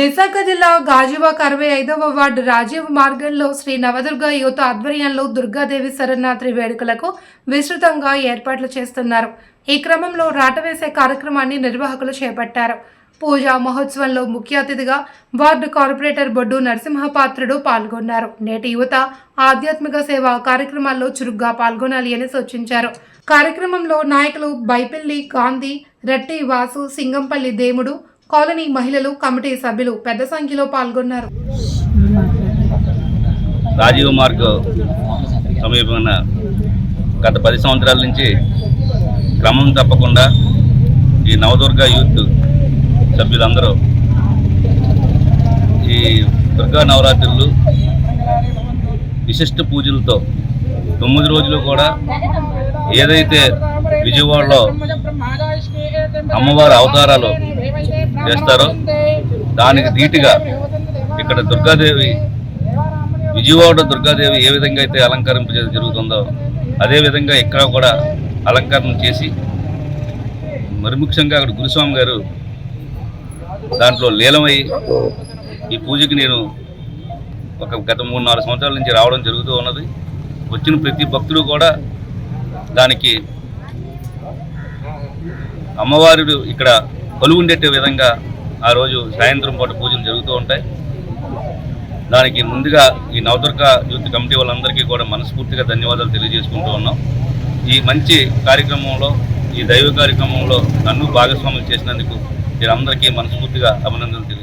విశాఖ జిల్లా గాజువాక్ అరవై ఐదవ వార్డు రాజీవ్ మార్గంలో శ్రీ నవదుర్గ యువత ఆధ్వర్యంలో దుర్గాదేవి శరణాత్రి వేడుకలకు విస్తృతంగా ఏర్పాట్లు చేస్తున్నారు. ఈ క్రమంలో రాటవేసే కార్యక్రమాన్ని నిర్వాహకులు చేపట్టారు. పూజా మహోత్సవంలో ముఖ్య అతిథిగా వార్డు కార్పొరేటర్ బొడ్డు నరసింహపాత్రుడు పాల్గొన్నారు. నేటి యువత ఆధ్యాత్మిక సేవ కార్యక్రమాల్లో చురుగ్గా పాల్గొనాలి అని సూచించారు. కార్యక్రమంలో నాయకులు బైపెల్లి గాంధీ రెట్టి వాసు సింగంపల్లి దేముడు కాలనీ మహిళలు కమిటీ సభ్యులు పెద్ద సంఖ్యలో పాల్గొన్నారు. రాజీవ్ మార్గ్ సమీపమైన గత పది సంవత్సరాల నుంచి క్రమం తప్పకుండా ఈ నవదుర్గ యూత్ సభ్యులందరూ ఈ దుర్గా నవరాత్రులు విశిష్ట పూజలతో తొమ్మిది రోజులు కూడా ఏదైతే విజయవాడలో అమ్మవారి అవతారాలు చేస్తారో దానికి ధీటుగా ఇక్కడ దుర్గాదేవి విజయవాడ దుర్గాదేవి ఏ విధంగా అయితే అలంకరింప జరుగుతుందో అదేవిధంగా ఇక్కడ కూడా అలంకరణ చేసి మరి ముఖ్యంగా అక్కడ గురుస్వామి గారు దాంట్లో లీలమై ఈ పూజకి నేను ఒక గత మూడు నాలుగు సంవత్సరాల నుంచి రావడం జరుగుతూ ఉన్నది. వచ్చిన ప్రతి భక్తుడు కూడా దానికి అమ్మవారుడు ఇక్కడ కొలువుండేట విధంగా ఆ రోజు సాయంత్రం పూట పూజలు జరుగుతూ ఉంటాయి. దానికి ముందుగా ఈ నవదుర్గ యూత్ కమిటీ వాళ్ళందరికీ కూడా మనస్ఫూర్తిగా ధన్యవాదాలు తెలియజేసుకుంటూ ఉన్నాం. ఈ మంచి కార్యక్రమంలో ఈ దైవ కార్యక్రమంలో నన్ను భాగస్వాములు చేసినందుకు మీరందరికీ మనస్ఫూర్తిగా అభినందనలు తెలియజేస్తున్నాను